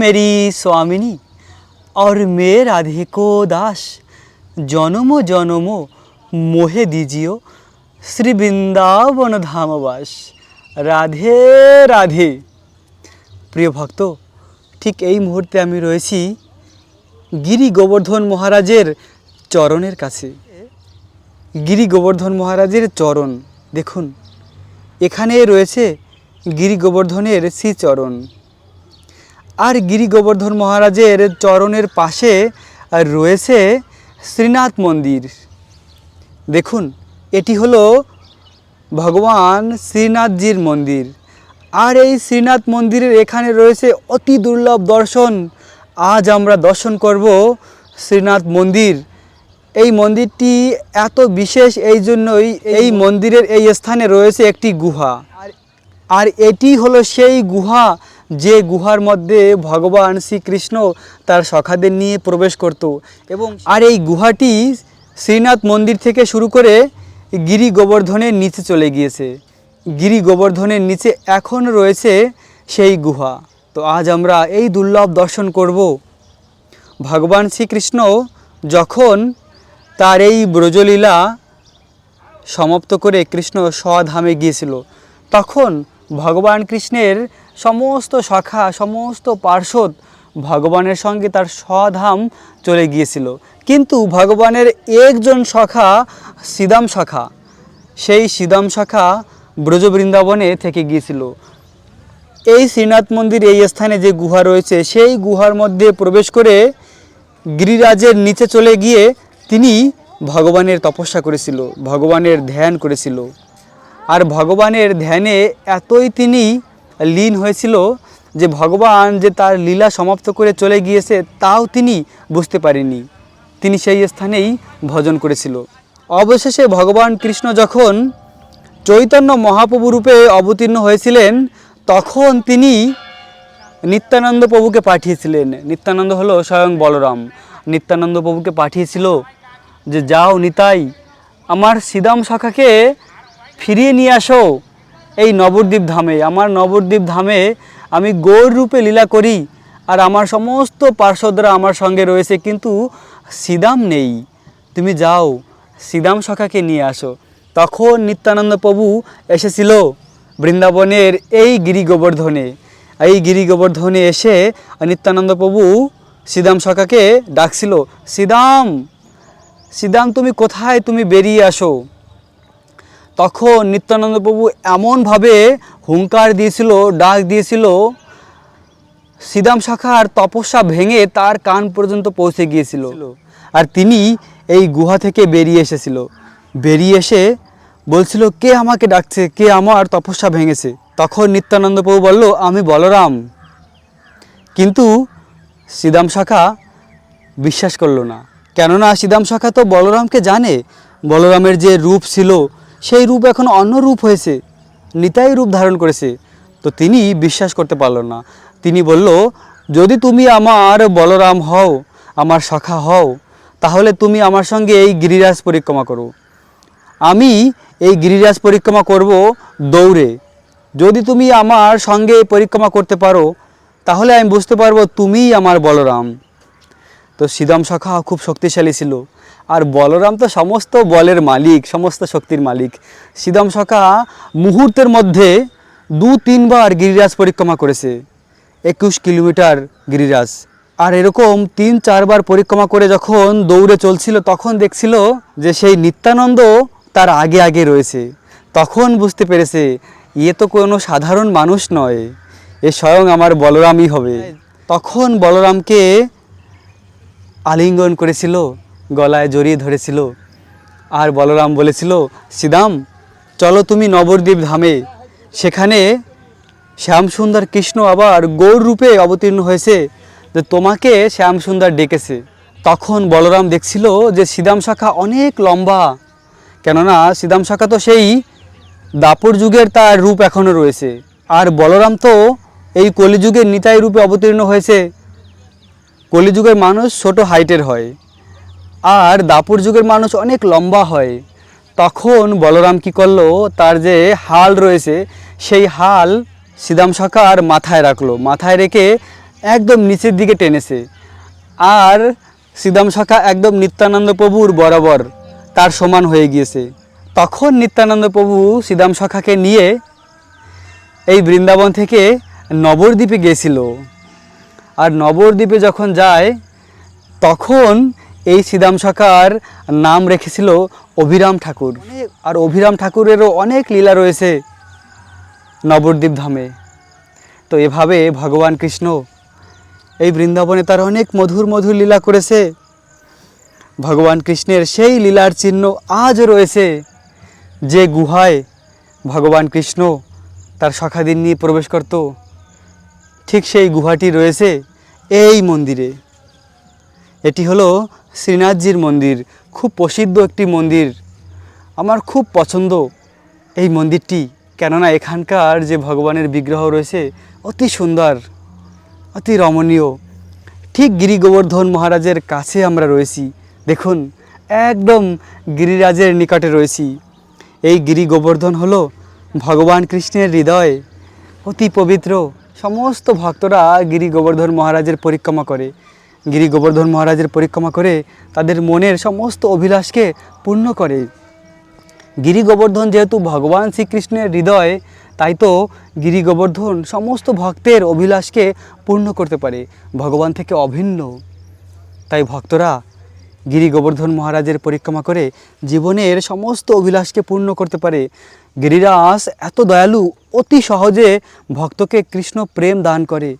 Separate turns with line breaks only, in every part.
Mary স্বামিনী অর मे রাধিকো দাস জনম জনম মোহে দিজিও শ্রী বৃন্দাবন ধামবাস রাধে রাধে প্রিয় ভক্ত ঠিক এই মুহূর্তে আমি রয়েছি গিরি গোবর্ধন মহারাজের চরণের কাছে গিরি গোবর্ধন মহারাজের চরণ দেখুন এখানে রয়েছে গিরি গোবর্ধনের শ্রীচরণ আর গিরি গোবর্ধন মহারাজের চরণের পাশে রয়েছে শ্রীনাথ মন্দির দেখুন এটি হলো ভগবান শ্রীনাথজির মন্দির আর এই শ্রীনাথ মন্দিরের এখানে রয়েছে অতি দুর্লভ দর্শন আজ আমরা দর্শন করব শ্রীনাথ মন্দির এই মন্দিরটি এত বিশেষ এই জন্যই এই মন্দিরের এই স্থানে রয়েছে একটি গুহা আর এটি হলো সেই গুহা যে গুহার মধ্যে ভগবান শ্রীকৃষ্ণ তার সখাদের নিয়ে প্রবেশ করত এবং আর এই গুহাটি শ্রীনাথ মন্দির থেকে শুরু করে গিরি গোবর্ধনের নিচে চলে গিয়েছে গিরি গোবর্ধনের নিচে এখন রয়েছে সেই গুহা তো আজ আমরা এই দুর্লভ দর্শন করব ভগবান শ্রীকৃষ্ণ যখন তার এই ব্রজলীলা সমাপ্ত করে কৃষ্ণ স্বধামে গিয়েছিল তখন ভগবান কৃষ্ণের সমস্ত শাখা সমস্ত পার্শ্বদ ভগবানের সঙ্গে তার স্বধাম চলে গিয়েছিল কিন্তু ভগবানের একজন শাখা সিদাম শাখা সেই সিদাম শাখা ব্রজবৃন্দাবনে থেকে গিয়েছিল এই শ্রীনাথ মন্দির এই স্থানে যে গুহা রয়েছে সেই গুহার মধ্যে প্রবেশ করে গিরিরাজের নিচে চলে গিয়ে তিনি ভগবানের তপস্যা করেছিল ভগবানের ধ্যান করেছিল আর ভগবানের ধ্যানে এতই তিনি লীন হয়েছিল যে ভগবান যে তার লীলা সমাপ্ত করে চলে গিয়েছে তাও তিনি বুঝতে পারেননি তিনি সেই স্থানেই ভজন করেছিল অবশেষে ভগবান কৃষ্ণ যখন চৈতন্য মহাপ্রভুরূপে অবতীর্ণ হয়েছিলেন তখন তিনি নিত্যানন্দ প্রভুকে পাঠিয়েছিলেন নিত্যানন্দ হলো স্বয়ং বলরাম নিত্যানন্দ প্রভুকে পাঠিয়েছিল যে যাও নিতাই আমার সিদাম শাখাকে ফিরিয়ে নিয়ে আসো এই নবদ্বীপ ধামে আমার নবদ্বীপ ধামে আমি গৌর রূপে লীলা করি আর আমার সমস্ত পার্শ্বদরা আমার সঙ্গে রয়েছে কিন্তু সিদাম নেই তুমি যাও সিদাম সখাকে নিয়ে আসো তখন নিত্যানন্দ প্রভু এসেছিল বৃন্দাবনের এই গিরি গোবর্ধনে এই গিরি গোবর্ধনে এসে নিত্যানন্দ প্রভু সিদাম সখাকে ডাকছিল সিদাম সিদাম তুমি কোথায় তুমি বেরিয়ে আসো তখন নিত্যানন্দ প্রভু এমনভাবে হুঙ্কার দিয়েছিল ডাক দিয়েছিল সিদাম শাখার তপস্যা ভেঙে তার কান পর্যন্ত পৌঁছে গিয়েছিল আর তিনি এই গুহা থেকে বেরিয়ে এসেছিল বেরিয়ে এসে বলছিল কে আমাকে ডাকছে কে আমার তপস্যা ভেঙেছে তখন নিত্যানন্দ প্রভু বলল আমি বলরাম কিন্তু সিদাম শাখা বিশ্বাস করল না কেননা সিদাম শাখা তো বলরামকে জানে বলরামের যে রূপ ছিল সেই রূপ এখন অন্য রূপ হয়েছে নিতাই রূপ ধারণ করেছে তো তিনি বিশ্বাস করতে পারল না তিনি বলল যদি তুমি আমার বলরাম হও আমার সখা হও তাহলে তুমি আমার সঙ্গে এই গিরিরাজ পরিক্রমা করো আমি এই গিরিরাজ পরিক্রমা করব দৌড়ে যদি তুমি আমার সঙ্গে পরিক্রমা করতে পারো তাহলে আমি বুঝতে পারবো তুমিই আমার বলরাম তো সিদাম সখা খুব শক্তিশালী ছিল আর বলরাম তো সমস্ত বলের মালিক সমস্ত শক্তির মালিক সিদাম সখা মুহূর্তের মধ্যে দু তিনবার গিরিরাজ পরিক্রমা করেছে একুশ কিলোমিটার গিরিরাজ আর এরকম তিন চারবার পরিক্রমা করে যখন দৌড়ে চলছিল তখন দেখছিল যে সেই নিত্যানন্দ তার আগে আগে রয়েছে তখন বুঝতে পেরেছে ইয়ে তো কোনো সাধারণ মানুষ নয় এ স্বয়ং আমার বলরামই হবে তখন বলরামকে আলিঙ্গন করেছিল গলায় জড়িয়ে ধরেছিল আর বলরাম বলেছিল সিদাম চলো তুমি নবদ্বীপ ধামে সেখানে শ্যামসুন্দর কৃষ্ণ আবার গৌর রূপে অবতীর্ণ হয়েছে যে তোমাকে শ্যামসুন্দর ডেকেছে তখন বলরাম দেখছিল যে সিদাম শাখা অনেক লম্বা কেননা সিদাম শাখা তো সেই দাপর যুগের তার রূপ এখনও রয়েছে আর বলরাম তো এই কলিযুগের নিতাই রূপে অবতীর্ণ হয়েছে কলিযুগের মানুষ ছোট হাইটের হয় আর দাপুর যুগের মানুষ অনেক লম্বা হয় তখন বলরাম কি করলো তার যে হাল রয়েছে সেই হাল সিদাম সাকার মাথায় রাখলো মাথায় রেখে একদম নিচের দিকে টেনেছে আর সিদাম সাকা একদম নিত্যানন্দ প্রভুর বরাবর তার সমান হয়ে গিয়েছে তখন নিত্যানন্দ প্রভু সিদাম সাকাকে নিয়ে এই বৃন্দাবন থেকে নবরদ্বীপে গেছিল আর নবদ্বীপে যখন যায় তখন এই সিদাম শাখার নাম রেখেছিল অভিরাম ঠাকুর আর অভিরাম ঠাকুরেরও অনেক লীলা রয়েছে নবদ্বীপ ধামে তো এভাবে ভগবান কৃষ্ণ এই বৃন্দাবনে তার অনেক মধুর মধুর লীলা করেছে ভগবান কৃষ্ণের সেই লীলার চিহ্ন আজও রয়েছে যে গুহায় ভগবান কৃষ্ণ তার সখাদিন নিয়ে প্রবেশ করত ঠিক সেই গুহাটি রয়েছে এই মন্দিরে এটি হলো শ্রীনাথজির মন্দির খুব প্রসিদ্ধ একটি মন্দির আমার খুব পছন্দ এই মন্দিরটি কেননা এখানকার যে ভগবানের বিগ্রহ রয়েছে অতি সুন্দর অতি রমণীয় ঠিক গিরি গোবর্ধন মহারাজের কাছে আমরা রয়েছি দেখুন একদম গিরিরাজের নিকটে রয়েছি এই গিরি গোবর্ধন হল ভগবান কৃষ্ণের হৃদয় অতি পবিত্র সমস্ত ভক্তরা গিরি গোবর্ধন মহারাজের পরিক্রমা করে গিরি গোবর্ধন মহারাজের পরিক্রমা করে তাদের মনের সমস্ত অভিলাষকে পূর্ণ করে গিরি গোবর্ধন যেহেতু ভগবান শ্রীকৃষ্ণের হৃদয় তাই তো গিরি গোবর্ধন সমস্ত ভক্তের অভিলাষকে পূর্ণ করতে পারে ভগবান থেকে অভিন্ন তাই ভক্তরা গিরি গোবর্ধন মহারাজের পরিক্রমা করে জীবনের সমস্ত অভিলাষকে পূর্ণ করতে পারে গিরিরাস এত দয়ালু অতি সহজে ভক্তকে কৃষ্ণ প্রেম দান করে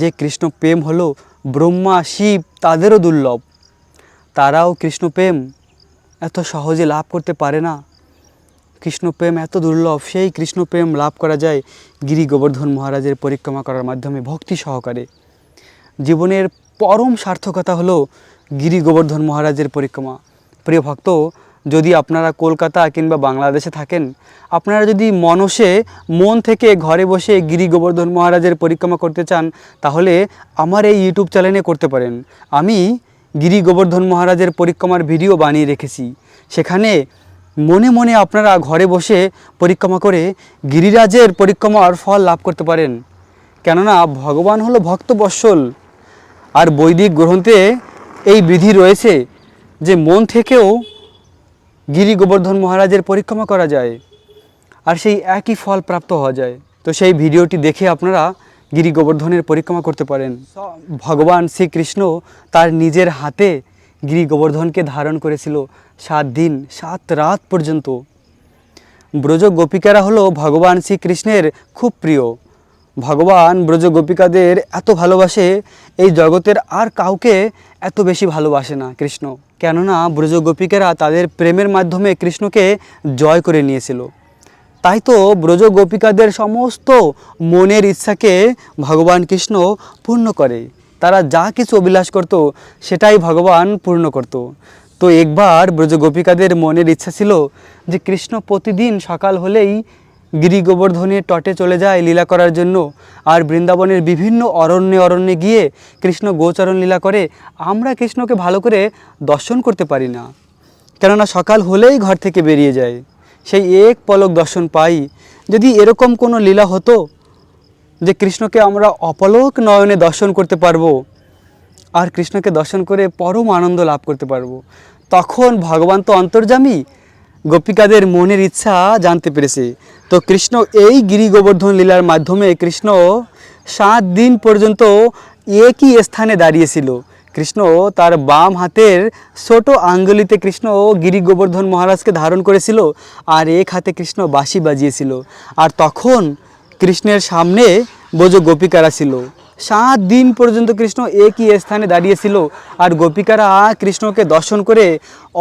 যে কৃষ্ণ প্রেম হলো ব্রহ্মা শিব তাদেরও দুর্লভ তারাও কৃষ্ণপ্রেম এত সহজে লাভ করতে পারে না কৃষ্ণপ্রেম এত দুর্লভ সেই কৃষ্ণপ্রেম লাভ করা যায় গিরি গোবর্ধন মহারাজের পরিক্রমা করার মাধ্যমে ভক্তি সহকারে জীবনের পরম সার্থকতা হলো গিরি গোবর্ধন মহারাজের পরিক্রমা প্রিয় ভক্ত যদি আপনারা কলকাতা কিংবা বাংলাদেশে থাকেন আপনারা যদি মনসে মন থেকে ঘরে বসে গিরি গোবর্ধন মহারাজের পরিক্রমা করতে চান তাহলে আমার এই ইউটিউব চ্যানেলে করতে পারেন আমি গিরি গোবর্ধন মহারাজের পরিক্রমার ভিডিও বানিয়ে রেখেছি সেখানে মনে মনে আপনারা ঘরে বসে পরিক্রমা করে গিরিরাজের পরিক্রমার ফল লাভ করতে পারেন কেননা ভগবান হলো ভক্ত বৎসল আর বৈদিক গ্রন্থে এই বিধি রয়েছে যে মন থেকেও গিরি গোবর্ধন মহারাজের পরিক্রমা করা যায় আর সেই একই ফল প্রাপ্ত হওয়া যায় তো সেই ভিডিওটি দেখে আপনারা গিরি গোবর্ধনের পরিক্রমা করতে পারেন ভগবান শ্রীকৃষ্ণ তার নিজের হাতে গিরি গোবর্ধনকে ধারণ করেছিল সাত দিন সাত রাত পর্যন্ত ব্রজ গোপিকারা হলো ভগবান শ্রীকৃষ্ণের খুব প্রিয় ভগবান ব্রজ গোপিকাদের এত ভালোবাসে এই জগতের আর কাউকে এত বেশি ভালোবাসে না কৃষ্ণ কেননা ব্রজ গোপিকারা তাদের প্রেমের মাধ্যমে কৃষ্ণকে জয় করে নিয়েছিল তাই তো ব্রজ গোপিকাদের সমস্ত মনের ইচ্ছাকে ভগবান কৃষ্ণ পূর্ণ করে তারা যা কিছু অভিলাষ করত সেটাই ভগবান পূর্ণ করত তো একবার ব্রজ গোপিকাদের মনের ইচ্ছা ছিল যে কৃষ্ণ প্রতিদিন সকাল হলেই গিরি গোবর্ধনের তটে চলে যায় লীলা করার জন্য আর বৃন্দাবনের বিভিন্ন অরণ্যে অরণ্যে গিয়ে কৃষ্ণ গোচরণ লীলা করে আমরা কৃষ্ণকে ভালো করে দর্শন করতে পারি না কেননা সকাল হলেই ঘর থেকে বেরিয়ে যায় সেই এক পলক দর্শন পাই যদি এরকম কোনো লীলা হতো যে কৃষ্ণকে আমরা অপলক নয়নে দর্শন করতে পারবো আর কৃষ্ণকে দর্শন করে পরম আনন্দ লাভ করতে পারবো তখন ভগবান তো অন্তর্জামী গোপিকাদের মনের ইচ্ছা জানতে পেরেছে তো কৃষ্ণ এই গিরি গোবর্ধন লীলার মাধ্যমে কৃষ্ণ সাত দিন পর্যন্ত একই স্থানে দাঁড়িয়েছিল কৃষ্ণ তার বাম হাতের ছোট আঙ্গুলিতে কৃষ্ণ গিরি গোবর্ধন মহারাজকে ধারণ করেছিল আর এক হাতে কৃষ্ণ বাঁশি বাজিয়েছিল আর তখন কৃষ্ণের সামনে বোঝ গোপিকারা ছিল সাত দিন পর্যন্ত কৃষ্ণ একই স্থানে দাঁড়িয়েছিল আর গোপিকারা কৃষ্ণকে দর্শন করে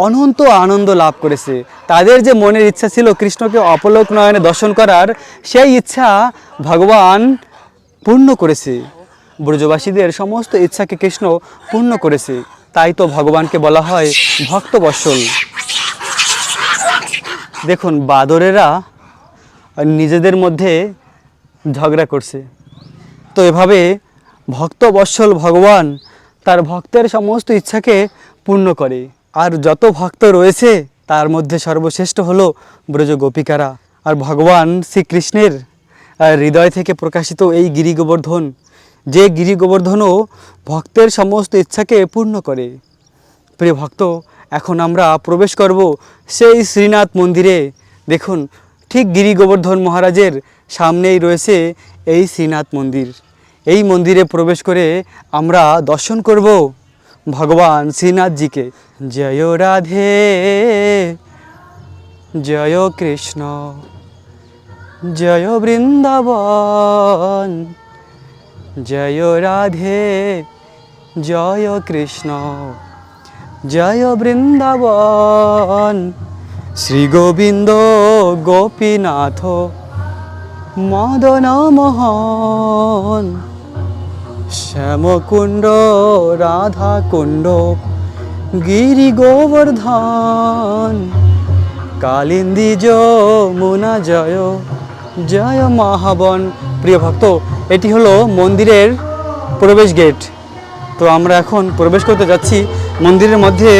অনন্ত আনন্দ লাভ করেছে তাদের যে মনের ইচ্ছা ছিল কৃষ্ণকে অপলোক নয়নে দর্শন করার সেই ইচ্ছা ভগবান পূর্ণ করেছে ব্রজবাসীদের সমস্ত ইচ্ছাকে কৃষ্ণ পূর্ণ করেছে তাই তো ভগবানকে বলা হয় ভক্তবৎসল দেখুন বাদরেরা নিজেদের মধ্যে ঝগড়া করছে তো এভাবে ভক্ত বৎসল ভগবান তার ভক্তের সমস্ত ইচ্ছাকে পূর্ণ করে আর যত ভক্ত রয়েছে তার মধ্যে সর্বশ্রেষ্ঠ হলো ব্রজ গোপিকারা আর ভগবান শ্রীকৃষ্ণের হৃদয় থেকে প্রকাশিত এই গিরি গোবর্ধন যে গিরি গোবর্ধনও ভক্তের সমস্ত ইচ্ছাকে পূর্ণ করে প্রিয় ভক্ত এখন আমরা প্রবেশ করব সেই শ্রীনাথ মন্দিরে দেখুন ঠিক গিরি গোবর্ধন মহারাজের সামনেই রয়েছে এই শ্রীনাথ মন্দির এই মন্দিরে প্রবেশ করে আমরা দর্শন করব ভগবান শ্রীনাথজিকে জয় রাধে জয় কৃষ্ণ জয় বৃন্দাবন জয় রাধে জয় কৃষ্ণ জয় বৃন্দাবন শ্রী গোবিন্দ গোপীনাথ মদন মোহন শ্যামকুণ্ড রাধাকুণ্ড গিরি গোবর্ধন কালিন্দি যমুনা জয় জয় মহাবন প্রিয় ভক্ত এটি হলো মন্দিরের প্রবেশ গেট তো আমরা এখন প্রবেশ করতে যাচ্ছি মন্দিরের মধ্যে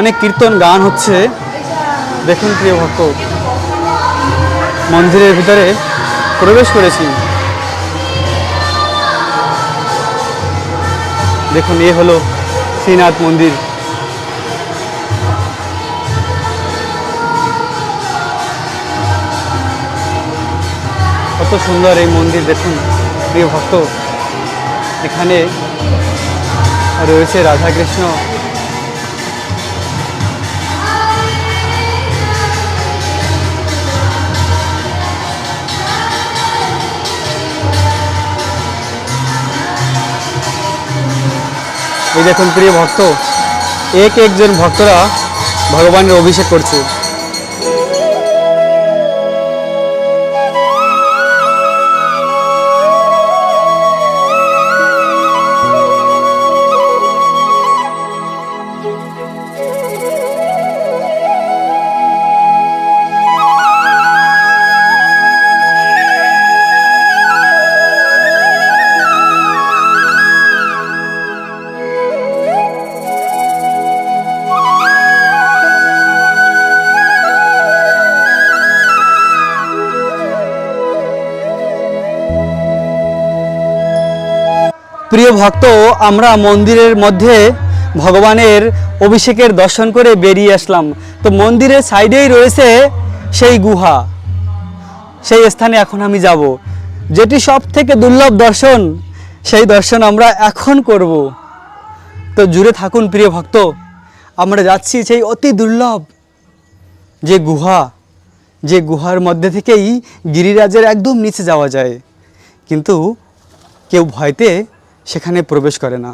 অনেক কীর্তন গান হচ্ছে দেখুন প্রিয় ভক্ত মন্দিরের ভিতরে প্রবেশ করেছি দেখুন এ হলো শ্রীনাথ মন্দির কত সুন্দর এই মন্দির দেখুন প্রিয় ভক্ত এখানে রয়েছে রাধাকৃষ্ণ এই দেখুন প্রিয় ভক্ত এক একজন ভক্তরা ভগবানের অভিষেক করছে প্রিয় ভক্ত আমরা মন্দিরের মধ্যে ভগবানের অভিষেকের দর্শন করে বেরিয়ে আসলাম তো মন্দিরের সাইডেই রয়েছে সেই গুহা সেই স্থানে এখন আমি যাব যেটি সব থেকে দুর্লভ দর্শন সেই দর্শন আমরা এখন করব তো জুড়ে থাকুন প্রিয় ভক্ত আমরা যাচ্ছি সেই অতি দুর্লভ যে গুহা যে গুহার মধ্যে থেকেই গিরিরাজের একদম নিচে যাওয়া যায় কিন্তু কেউ ভয়তে সেখানে প্রবেশ করে না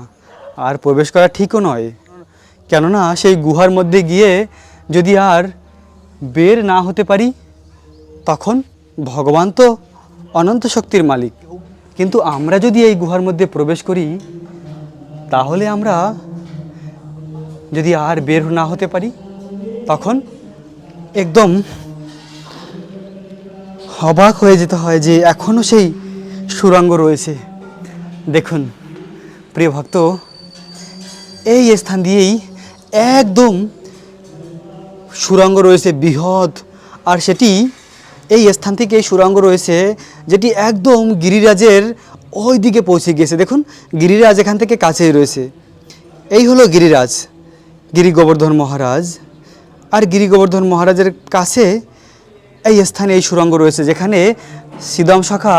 আর প্রবেশ করা ঠিকও নয় কেননা সেই গুহার মধ্যে গিয়ে যদি আর বের না হতে পারি তখন ভগবান তো অনন্ত শক্তির মালিক কিন্তু আমরা যদি এই গুহার মধ্যে প্রবেশ করি তাহলে আমরা যদি আর বের না হতে পারি তখন একদম অবাক হয়ে যেতে হয় যে এখনও সেই সুরঙ্গ রয়েছে দেখুন প্রিয় ভক্ত এই স্থান দিয়েই একদম সুরঙ্গ রয়েছে বৃহৎ আর সেটি এই স্থান থেকে এই সুরঙ্গ রয়েছে যেটি একদম গিরিরাজের ওই দিকে পৌঁছে গিয়েছে দেখুন গিরিরাজ এখান থেকে কাছেই রয়েছে এই হলো গিরিরাজ গিরি গোবর্ধন মহারাজ আর গিরি গোবর্ধন মহারাজের কাছে এই স্থানে এই সুরঙ্গ রয়েছে যেখানে সিদম শাখা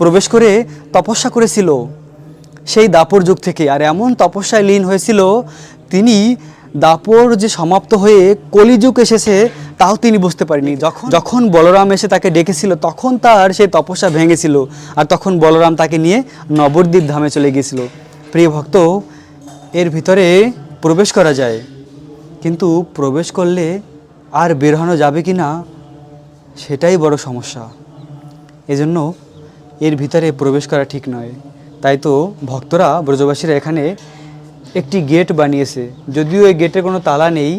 প্রবেশ করে তপস্যা করেছিল সেই দাপর যুগ থেকে আর এমন তপস্যায় লীন হয়েছিল তিনি দাপর যে সমাপ্ত হয়ে কলিযুগ এসেছে তাও তিনি বুঝতে পারেনি যখন যখন বলরাম এসে তাকে ডেকেছিল তখন তার সেই তপস্যা ভেঙেছিল আর তখন বলরাম তাকে নিয়ে নবদ্বীপ ধামে চলে গিয়েছিল প্রিয় ভক্ত এর ভিতরে প্রবেশ করা যায় কিন্তু প্রবেশ করলে আর বেরোনো যাবে কি না সেটাই বড় সমস্যা এজন্য এর ভিতরে প্রবেশ করা ঠিক নয় তাই তো ভক্তরা ব্রজবাসীরা এখানে একটি গেট বানিয়েছে যদিও এই গেটে কোনো তালা নেই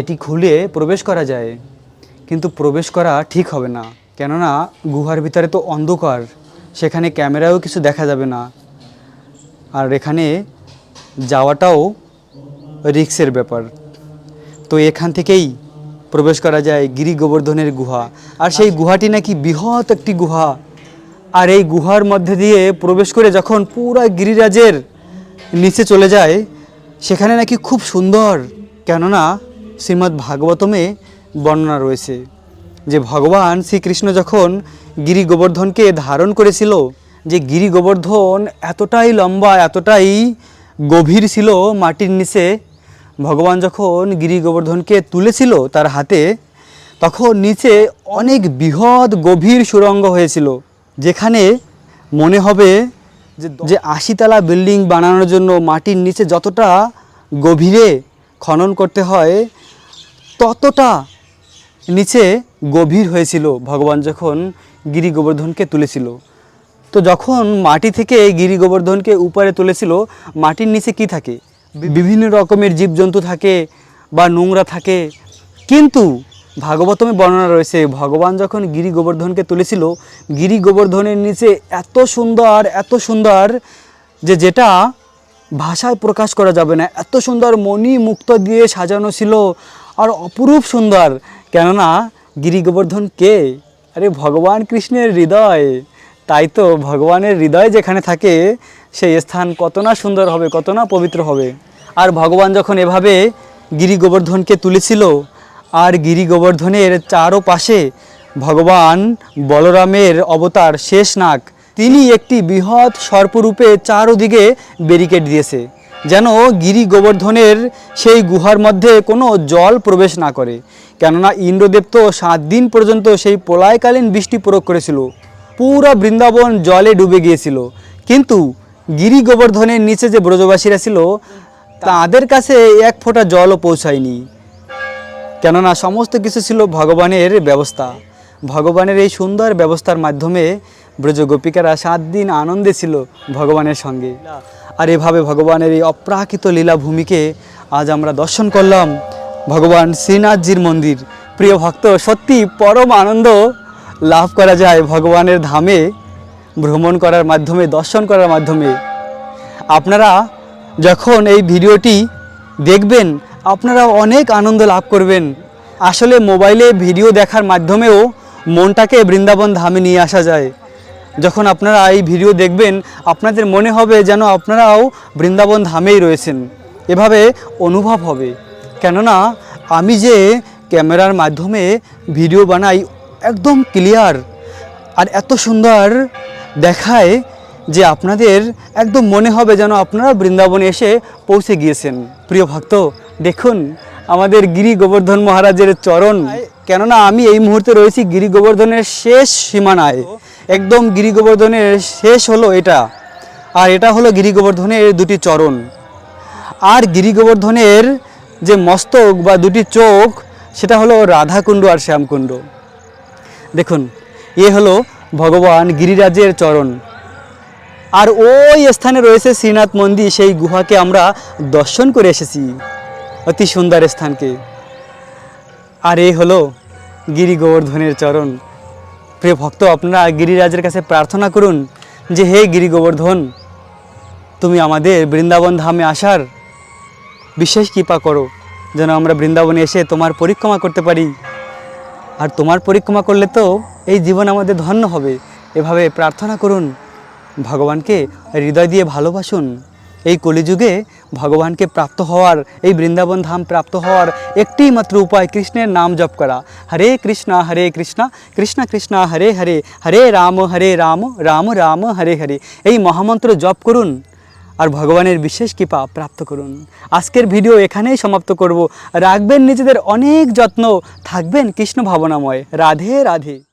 এটি খুলে প্রবেশ করা যায় কিন্তু প্রবেশ করা ঠিক হবে না কেননা গুহার ভিতরে তো অন্ধকার সেখানে ক্যামেরাও কিছু দেখা যাবে না আর এখানে যাওয়াটাও রিক্সের ব্যাপার তো এখান থেকেই প্রবেশ করা যায় গিরি গোবর্ধনের গুহা আর সেই গুহাটি নাকি বৃহৎ একটি গুহা আর এই গুহার মধ্যে দিয়ে প্রবেশ করে যখন পুরা গিরিরাজের নিচে চলে যায় সেখানে নাকি খুব সুন্দর কেননা শ্রীমদ্ ভাগবতমে বর্ণনা রয়েছে যে ভগবান শ্রীকৃষ্ণ যখন গিরি গোবর্ধনকে ধারণ করেছিল যে গিরি গোবর্ধন এতটাই লম্বা এতটাই গভীর ছিল মাটির নিচে ভগবান যখন গিরি গোবর্ধনকে তুলেছিল তার হাতে তখন নিচে অনেক বৃহৎ গভীর সুরঙ্গ হয়েছিল যেখানে মনে হবে যে আশিতলা বিল্ডিং বানানোর জন্য মাটির নিচে যতটা গভীরে খনন করতে হয় ততটা নিচে গভীর হয়েছিল ভগবান যখন গিরি গোবর্ধনকে তুলেছিল তো যখন মাটি থেকে গিরি গোবর্ধনকে উপরে তুলেছিল মাটির নিচে কি থাকে বিভিন্ন রকমের জীবজন্তু থাকে বা নোংরা থাকে কিন্তু ভাগবতমে বর্ণনা রয়েছে ভগবান যখন গিরি গোবর্ধনকে তুলেছিল গিরি গোবর্ধনের নিচে এত সুন্দর এত সুন্দর যে যেটা ভাষায় প্রকাশ করা যাবে না এত সুন্দর মণি মুক্ত দিয়ে সাজানো ছিল আর অপরূপ সুন্দর কেননা গিরি গোবর্ধন কে আরে ভগবান কৃষ্ণের হৃদয় তাই তো ভগবানের হৃদয় যেখানে থাকে সেই স্থান কত না সুন্দর হবে কত না পবিত্র হবে আর ভগবান যখন এভাবে গিরি গোবর্ধনকে তুলেছিল আর গিরি গোবর্ধনের চারোপাশে ভগবান বলরামের অবতার শেষনাগ তিনি একটি বৃহৎ সর্পরূপে চারোদিকে ব্যারিকেড দিয়েছে যেন গিরি গোবর্ধনের সেই গুহার মধ্যে কোনো জল প্রবেশ না করে কেননা ইন্দ্রদেব তো সাত দিন পর্যন্ত সেই প্রলয়কালীন বৃষ্টি প্রয়োগ করেছিল পুরো বৃন্দাবন জলে ডুবে গিয়েছিল কিন্তু গিরি গোবর্ধনের নিচে যে ব্রজবাসীরা ছিল তাদের কাছে এক ফোঁটা জলও পৌঁছায়নি কেননা সমস্ত কিছু ছিল ভগবানের ব্যবস্থা ভগবানের এই সুন্দর ব্যবস্থার মাধ্যমে ব্রজগোপিকারা সাত দিন আনন্দে ছিল ভগবানের সঙ্গে আর এভাবে ভগবানের এই অপ্রাকৃত লীলাভূমিকে আজ আমরা দর্শন করলাম ভগবান শ্রীনাথজির মন্দির প্রিয় ভক্ত সত্যি পরম আনন্দ লাভ করা যায় ভগবানের ধামে ভ্রমণ করার মাধ্যমে দর্শন করার মাধ্যমে আপনারা যখন এই ভিডিওটি দেখবেন আপনারা অনেক আনন্দ লাভ করবেন আসলে মোবাইলে ভিডিও দেখার মাধ্যমেও মনটাকে বৃন্দাবন ধামে নিয়ে আসা যায় যখন আপনারা এই ভিডিও দেখবেন আপনাদের মনে হবে যেন আপনারাও বৃন্দাবন ধামেই রয়েছেন এভাবে অনুভব হবে কেননা আমি যে ক্যামেরার মাধ্যমে ভিডিও বানাই একদম ক্লিয়ার আর এত সুন্দর দেখায় যে আপনাদের একদম মনে হবে যেন আপনারা বৃন্দাবনে এসে পৌঁছে গিয়েছেন প্রিয় ভক্ত দেখুন আমাদের গিরি গোবর্ধন মহারাজের চরণ কেননা আমি এই মুহূর্তে রয়েছি গিরি গোবর্ধনের শেষ সীমানায় একদম গিরি গোবর্ধনের শেষ হলো এটা আর এটা হলো গিরি গোবর্ধনের দুটি চরণ আর গিরি গোবর্ধনের যে মস্তক বা দুটি চোখ সেটা হলো রাধাকুণ্ড আর শ্যামকুণ্ড দেখুন এ হলো ভগবান গিরিরাজের চরণ আর ওই স্থানে রয়েছে শ্রীনাথ মন্দির সেই গুহাকে আমরা দর্শন করে এসেছি অতি সুন্দর স্থানকে আর এই হলো গিরি গোবর্ধনের চরণ প্রিয় ভক্ত আপনারা গিরিরাজের কাছে প্রার্থনা করুন যে হে গিরি গোবর্ধন তুমি আমাদের বৃন্দাবন ধামে আসার বিশেষ কৃপা করো যেন আমরা বৃন্দাবনে এসে তোমার পরিক্রমা করতে পারি আর তোমার পরিক্রমা করলে তো এই জীবন আমাদের ধন্য হবে এভাবে প্রার্থনা করুন ভগবানকে হৃদয় দিয়ে ভালোবাসুন এই কলিযুগে ভগবানকে প্রাপ্ত হওয়ার এই বৃন্দাবন ধাম প্রাপ্ত হওয়ার একটি মাত্র উপায় কৃষ্ণের নাম জপ করা হরে কৃষ্ণা হরে কৃষ্ণা কৃষ্ণ কৃষ্ণ হরে হরে হরে রাম হরে রাম রাম রাম হরে হরে এই মহামন্ত্র জপ করুন আর ভগবানের বিশেষ কৃপা প্রাপ্ত করুন আজকের ভিডিও এখানেই সমাপ্ত করব রাখবেন নিজেদের অনেক যত্ন থাকবেন কৃষ্ণ ভাবনাময় রাধে রাধে